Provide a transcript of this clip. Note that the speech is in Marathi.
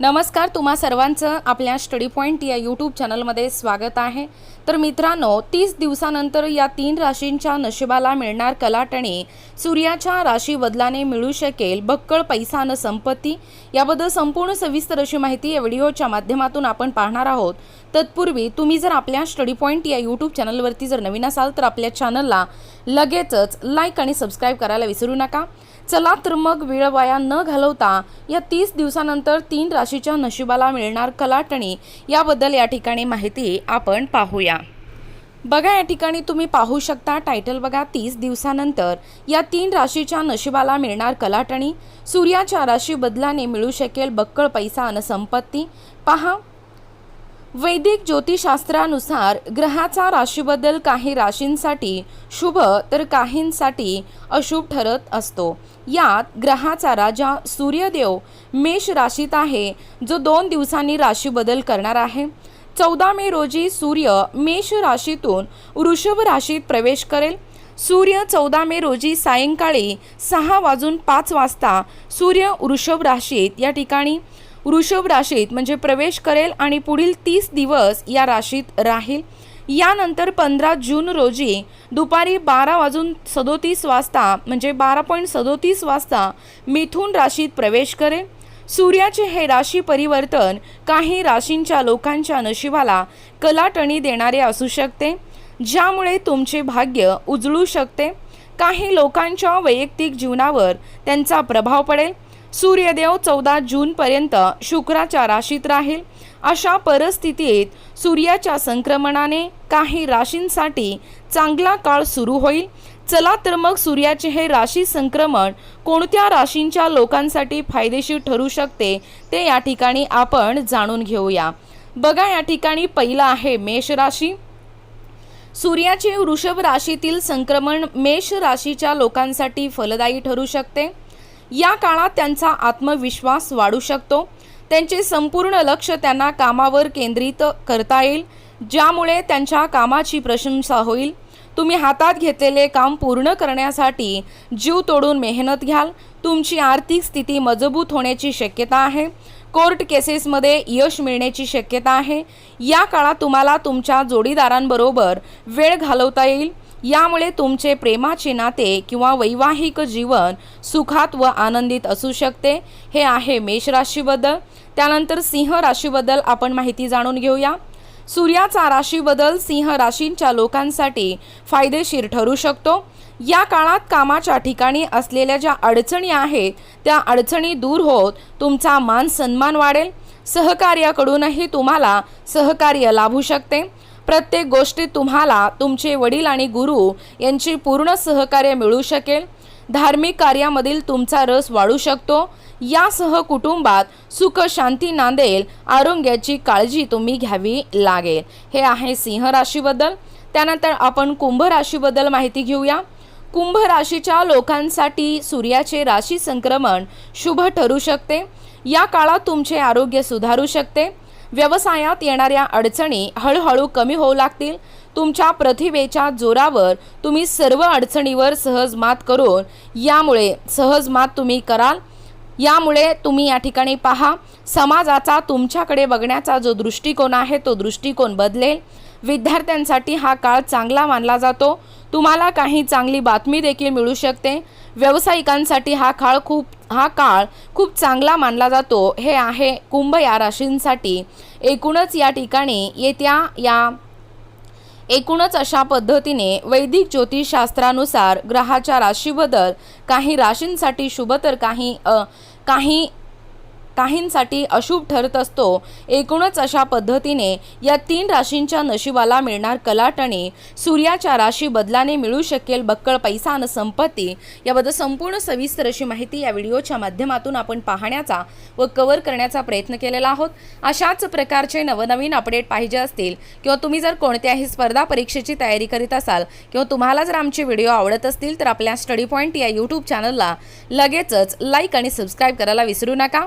नमस्कार तुम्हा सर्वांचं आपल्या स्टडी पॉईंट या यूट्यूब चॅनलमध्ये स्वागत आहे. तर मित्रांनो तीस दिवसानंतर या तीन राशींच्या नशिबाला मिळणार कलाटणे सूर्याच्या राशी बदलाने मिळू शकेल बक्कळ पैसा न संपत्ती. याबद्दल संपूर्ण सविस्तर अशी माहिती या व्हिडिओच्या माध्यमातून आपण पाहणार आहोत. तत्पूर्वी तुम्ही जर आपल्या स्टडी पॉईंट या यूट्यूब चॅनलवरती जर नवीन असाल तर आपल्या चॅनलला लगेचच लाईक आणि सबस्क्राईब करायला विसरू नका. चला तर मग वेळ वाया न घालवता या तीस दिवसानंतर तीन राशीच्या नशिबाला मिळणार कलाटणी याबद्दल या ठिकाणी माहिती आपण पाहूया. बघा या ठिकाणी तुम्ही पाहू शकता टायटल बघा तीस दिवसानंतर या तीन राशीच्या नशिबाला मिळणार कलाटणी. सूर्याच्या राशी बदलाने मिळू शकेल बक्कळ पैसा अन संपत्ती. पहा वैदिक ज्योतिषशास्त्रानुसार ग्रहाचा राशीबद्दल काही राशींसाठी शुभ तर काहींसाठी अशुभ ठरत असतो. यात ग्रहाचा राजा सूर्यदेव मेष राशीत आहे जो दोन दिवसांनी राशीबदल करणार आहे. चौदा मे रोजी सूर्य मेष राशीतून वृषभ राशीत प्रवेश करेल. सूर्य चौदा मे रोजी सायंकाळी सहा वाजून पाच वाजता सूर्य वृषभ राशीत या ठिकाणी वृषभ राशीत म्हणजे प्रवेश करेल आणि पुढील तीस दिवस या राशीत राहील. यानंतर पंधरा जून रोजी दुपारी बारा वाजून सदोतीस वाजता म्हणजे बारा पॉईंट सदोतीस वाजता मिथुन राशीत प्रवेश करेल. सूर्याचे हे राशी परिवर्तन काही राशींच्या लोकांच्या नशिबाला कलाटणी देणारे असू शकते ज्यामुळे तुमचे भाग्य उजळू शकते. काही लोकांच्या वैयक्तिक जीवनावर त्यांचा प्रभाव पडेल. सूर्यदेव चौदा जूनपर्यंत शुक्राच्या राशीत राहील. अशा परिस्थितीत सूर्याच्या संक्रमणाने काही राशींसाठी चांगला काळ सुरू होईल. चला तर मग सूर्याचे हे राशी संक्रमण कोणत्या राशींच्या लोकांसाठी फायदेशीर ठरू शकते ते या ठिकाणी आपण जाणून घेऊया. बघा या ठिकाणी पहिलं आहे मेष राशी. सूर्याचे वृषभ राशीतील संक्रमण मेष राशीच्या लोकांसाठी फलदायी ठरू शकते. या काळात त्यांचा आत्मविश्वास वाढू शकतो. त्यांचे संपूर्ण लक्ष त्यांना कामावर केंद्रित करता येईल ज्यामुळे त्यांच्या कामाची प्रशंसा होईल. तुम्ही हातात घेतलेले काम पूर्ण करण्यासाठी जीव तोडून मेहनत घ्याल. तुमची आर्थिक स्थिती मजबूत होण्याची शक्यता आहे. कोर्ट केसेसमध्ये यश मिळण्याची शक्यता आहे. या काळात तुम्हाला तुमच्या जोडीदारांबरोबर वेळ घालवता येईल. यामुळे तुमचे प्रेमाचे नाते किंवा वैवाहिक जीवन सुखात व आनंदित असू शकते. हे आहे मेष राशीबद्दल. त्यानंतर सिंह राशीबद्दल आपण माहिती जाणून घेऊया. सूर्याचा राशी बदल सिंह राशींच्या लोकांसाठी फायदेशीर ठरू शकतो. या काळात कामाच्या ठिकाणी असलेल्या ज्या अडचणी आहेत त्या अडचणी दूर होत तुमचा मान सन्मान वाढेल. सहकार्याकडूनही तुम्हाला सहकार्य लाभू शकते. प्रत्येक गोष्टीत तुम्हाला तुमचे वडील आणि गुरु यांची पूर्ण सहकार्य मिळू शकेल. धार्मिक कार्यामधील तुमचा रस वाढू शकतो. यासह कुटुंबात सुख शांती नांदेल आरोग्याची काळजी तुम्ही घ्यावी लागेल. हे आहे सिंह राशीबद्दल. त्यानंतर आपण कुंभ राशीबद्दल माहिती घेऊया. कुंभ राशीच्या लोकांसाठी सूर्याचे राशी संक्रमण शुभ ठरू शकते. या काळात तुमचे आरोग्य सुधारू शकते. व्यवसायात येणाऱ्या अडचणी हळूहळू कमी होऊ लागतील. तुमच्या प्रतिभेच्या जोरावर तुम्ही सर्व अडचणीवर सहज मात करून यामुळे सहज मात तुम्ही कराल. यामुळे तुम्ही या ठिकाणी पहा समाजाचा तुमच्याकडे बघण्याचा जो दृष्टिकोन आहे तो दृष्टिकोन बदलेल. विद्यार्थ्यांसाठी हा काळ चांगला मानला जातो. तुम्हाला काही चांगली बातमी देखील मिळू शकते. व्यावसायिकांसाठी हा काळ खूप हा काळ खूप चांगला मानला जातो. हे आहे कुंभ या राशींसाठी. एकूणच या ठिकाणी येत्या या एकूणच अशा पद्धतीने वैदिक ज्योतिषशास्त्रानुसार ग्रहाच्या राशीबद्दल काही राशींसाठी शुभ तर काही अ, काही काहींसाठी अशुभ ठरत असतो. एकूणच अशा पद्धतीने या तीन राशींच्या नशिबाला मिळणार कलाटणी सूर्याच्या राशी बदलाने मिळू शकेल बक्कळ पैसा आणि संपत्ती. याबद्दल संपूर्ण सविस्तर अशी माहिती या व्हिडिओच्या माध्यमातून आपण पाहण्याचा व कव्हर करण्याचा प्रयत्न केलेला आहोत. अशाच प्रकारचे नवनवीन अपडेट पाहिजे असतील किंवा तुम्ही जर कोणत्याही स्पर्धा परीक्षेची तयारी करीत असाल किंवा तुम्हाला जर आमचे व्हिडिओ आवडत असतील तर आपल्या स्टडी पॉईंट या यूट्यूब चॅनलला लगेचच लाईक आणि सबस्क्राईब करायला विसरू नका.